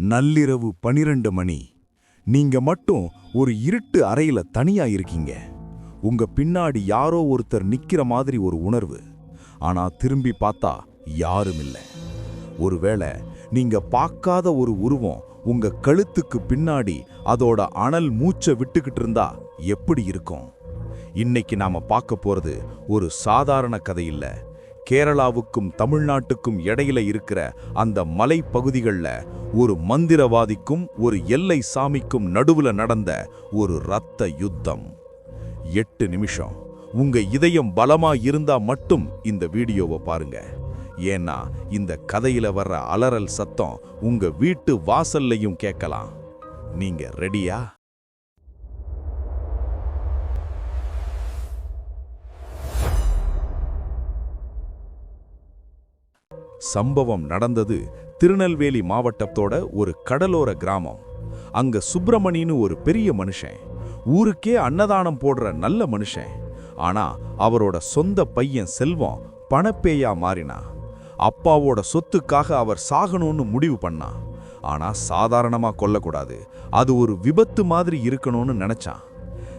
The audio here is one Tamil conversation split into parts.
நள்ளிரவு பனிரெண்டு மணி. நீங்க மட்டும் ஒரு இருட்டு அறையில தனியா இருக்கீங்க. உங்க பின்னாடி யாரோ ஒருத்தர் நிக்கிற மாதிரி ஒரு உணர்வு. ஆனா திரும்பி பார்த்தா யாரும் இல்லை. ஒருவேளை நீங்க பார்க்காத ஒரு உருவம் உங்க கழுத்துக்கு பின்னாடி அதோட அனல் மூச்சை விட்டுக்கிட்டு இருந்தா எப்படி இருக்கும்? இன்னைக்கு நாம பார்க்க போறது ஒரு சாதாரண கதை இல்ல. கேரளாவுக்கும் தமிழ்நாட்டுக்கும் இடையில இருக்கிற அந்த மலை பகுதிகளில் ஒரு மந்திரவாதிக்கும் ஒரு எல்லை சாமிக்கும் நடுவுல நடந்த ஒரு ரத்த யுத்தம். எட்டு நிமிஷம். உங்க இதயம் பலமா இருந்தா மட்டும் இந்த வீடியோவை பாருங்க. ஏன்னா இந்த கதையில வர்ற அலறல் சத்தம் உங்க வீட்டு வாசல்லையும் கேட்கலாம். நீங்க ரெடியா? சம்பவம் நடந்தது திருநெல்வேலி மாவட்டத்தோட ஒரு கடலோர கிராமம். அங்க சுப்பிரமணின்னு ஒரு பெரிய மனுஷன். ஊருக்கே அன்னதானம் போடுற நல்ல மனுஷன். ஆனா அவரோட சொந்த பையன் செல்வம் பணப்பேயா மாறினா. அப்பாவோட சொத்துக்காக அவர் சாகணும்னு முடிவு பண்ணா. ஆனா சாதாரணமா கொல்லக்கூடாது. அது ஒரு விபத்து மாதிரி இருக்கணும்னு நினைச்சான்.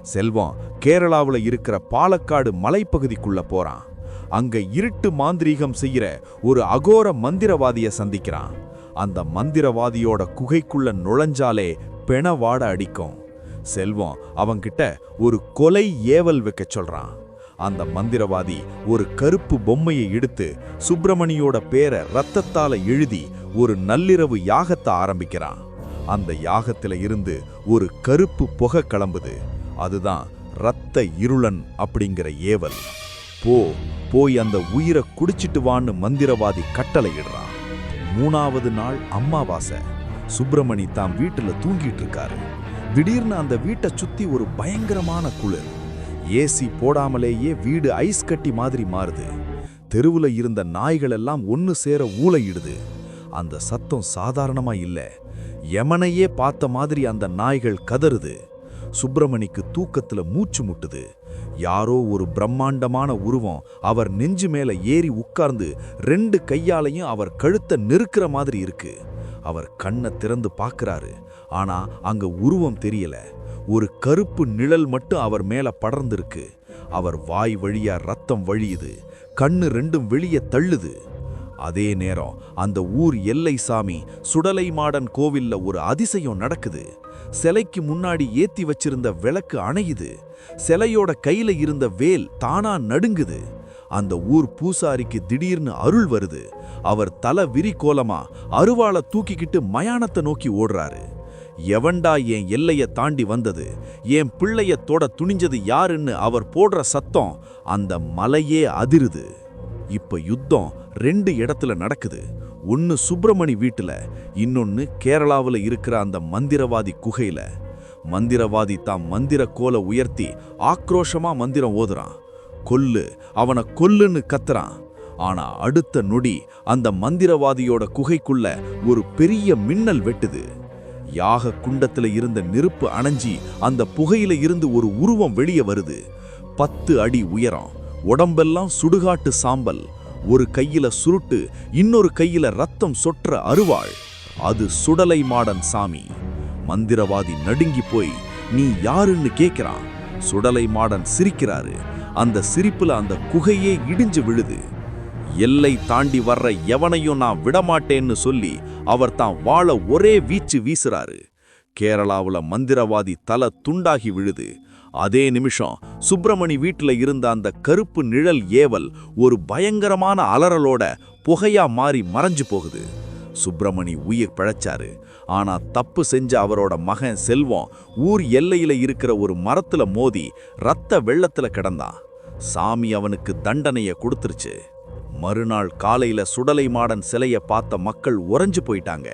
செல்வம் கேரளாவில் இருக்கிற பாலக்காடு மலைப்பகுதிக்குள்ள போறான். அங்க இருட்டு மாந்திரீகம் செய்யற ஒரு அகோர மந்திரவாதிய சந்திக்கிறான். அந்த மந்திரவாதியோட குகைக்குள்ள நுழைஞ்சாலே பெணவாட அடிக்கும். செல்வம் அவங்கிட்ட ஒரு கொலை ஏவல் வைக்க சொல்றான். அந்த மந்திரவாதி ஒரு கருப்பு பொம்மையை எடுத்து சுப்பிரமணியோட பேரை ரத்தத்தால எழுதி ஒரு நள்ளிரவு யாகத்தை ஆரம்பிக்கிறான். அந்த யாகத்தில் இருந்து ஒரு கருப்பு புகை கிளம்புது. அதுதான் ரத்த இருளன் அப்படிங்கிற ஏவல். போ போய் அந்த உயிரை குடிச்சிட்டு வான்னு மந்திரவாதி கட்டளையிடுறான். மூணாவது நாள் அம்மாவாசை. சுப்பிரமணி தாம் வீட்டில் தூங்கிட்டு இருக்காரு. திடீர்னு அந்த வீட்டை சுத்தி ஒரு பயங்கரமான குளிர். ஏசி போடாமலேயே வீடு ஐஸ் கட்டி மாதிரி மாறுது. தெருவில் இருந்த நாய்கள் எல்லாம் ஒன்று சேர ஊழையிடுது அந்த சத்தம் சாதாரணமா இல்லை. எமனையே பார்த்த மாதிரி அந்த நாய்கள் கதறுது. சுப்பிரமணிக்கு தூக்கத்தில் மூச்சு முட்டுது. யாரோ ஒரு பிரம்மாண்டமான உருவம் அவர் நெஞ்சு மேல ஏறி உட்கார்ந்து ரெண்டு கையாலையும் அவர் கழுத்தை நெருக்கிற மாதிரி இருக்கு. அவர் கண்ணை திறந்து பார்க்கறாரு. ஆனா அங்க உருவம் தெரியல. ஒரு கருப்பு நிழல் மட்டும் அவர் மேல படர்ந்திருக்கு. அவர் வாய் வழியா ரத்தம் வழியுது. கண்ணு ரெண்டும் வெளியே தள்ளுது. அதே நேரம் அந்த ஊர் எல்லை சாமி சுடலை மாடன் கோவில்ல ஒரு அதிசயம் நடக்குது. சிலைக்கு முன்னாடி ஏத்தி வச்சிருந்த விளக்கு அணையுது. சிலையோட கையில இருந்த வேல் தானா நடுங்குது. அந்த ஊர் பூசாரிக்கு திடீர்னு அருள் வருது. அவர் தல விரி கோலமா அருவாளை தூக்கிக்கிட்டு மயானத்தை நோக்கி ஓடுறாரு. எவன்டா என் எல்லைய தாண்டி வந்தது? என் பிள்ளைய தொட துணிஞ்சது யாருன்னு அவர் போடுற சத்தம் அந்த மலையே அதிருது. இப்ப யுத்தம் ரெண்டு இடத்துல நடக்குது. ஒன்னு சுப்பிரமணி வீட்டுல இன்னொன்னு கேரளாவில் இருக்கிற அந்த மந்திரவாதி குகையில. மந்திரவாதி தாம் மந்திர கோலை உயர்த்தி ஆக்ரோஷமா மந்திரம் ஓதுறான். கொல்லு அவனை கொல்லுன்னு கத்துறான். ஆனா அடுத்த நொடி அந்த மந்திரவாதியோட குகைக்குள்ள ஒரு பெரிய மின்னல் வெட்டுது. யாக குண்டத்துல இருந்த நெருப்பு அணைஞ்சி அந்த புகையில இருந்து ஒரு உருவம் வெளியே வருது. பத்து அடி உயரம் உடம்பெல்லாம் சுடுகாட்டு சாம்பல் ஒரு கையில சுருட்டு இன்னொரு கையில ரத்தம் சொற்ற அருவாள். அது சுடலை மாடன் சாமி. மந்திரவாதி நடுங்கி போய் நீ யாருன்னு கேட்கிறான் சுடலை மாடன் சிரிக்கிறாரு. அந்த சிரிப்புல அந்த குகையே இடிஞ்சு விழுது. எல்லை தாண்டி வர்ற எவனையும் நான் விடமாட்டேன்னு சொல்லி அவர் தான் வாழ ஒரே வீச்சு வீசுறாரு. கேரளாவுல மந்திரவாதி தல துண்டாகி விழுது. அதே நிமிஷம் சுப்பிரமணி வீட்டில் இருந்த அந்த கருப்பு நிழல் ஏவல் ஒரு பயங்கரமான அலறலோட புகையா மாறி மறைஞ்சு போகுது. சுப்பிரமணி உயிர் பிழைச்சாரு. ஆனா தப்பு செஞ்ச அவரோட மகன் செல்வம் ஊர் எல்லையில இருக்கிற ஒரு மரத்துல மோதி ரத்த வெள்ளத்துல கிடந்தான். சாமி அவனுக்கு தண்டனையை கொடுத்துருச்சு. மறுநாள் காலையில சுடலை மாடன் சிலைய பார்த்த மக்கள் உறைஞ்சு போயிட்டாங்க.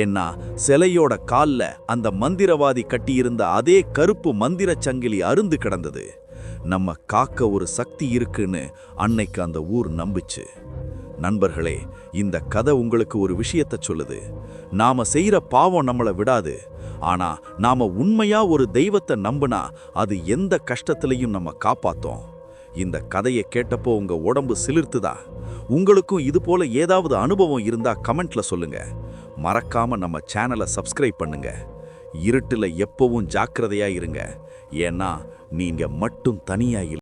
ஏன்னா சிலையோட கால்ல அந்த மந்திரவாதி கட்டியிருந்த அதே கருப்பு மந்திர சங்கிலி அருந்து கிடந்தது. நம்ம காக்க ஒரு சக்தி இருக்குன்னு அன்னைக்கு அந்த ஊர் நம்புச்சு. நண்பர்களே இந்த கதை உங்களுக்கு ஒரு விஷயத்த சொல்லுது. நாம செய்யற பாவம் நம்மளை விடாது. ஆனா நாம உண்மையா ஒரு தெய்வத்தை நம்புனா அது எந்த கஷ்டத்திலையும் நம்ம காப்பாத்தோம். இந்த கதையை கேட்டப்போ உங்க உடம்பு சிலிர்த்துதா? உங்களுக்கும் இது போல ஏதாவது அனுபவம் இருந்தா கமெண்ட்ல சொல்லுங்க. மறக்காம நம்ம சேனலை சப்ஸ்கிரைப் பண்ணுங்க. இருட்டுல எப்பவும் ஜாக்கிரதையா இருங்க. ஏன்னா நீங்க மட்டும் தனியா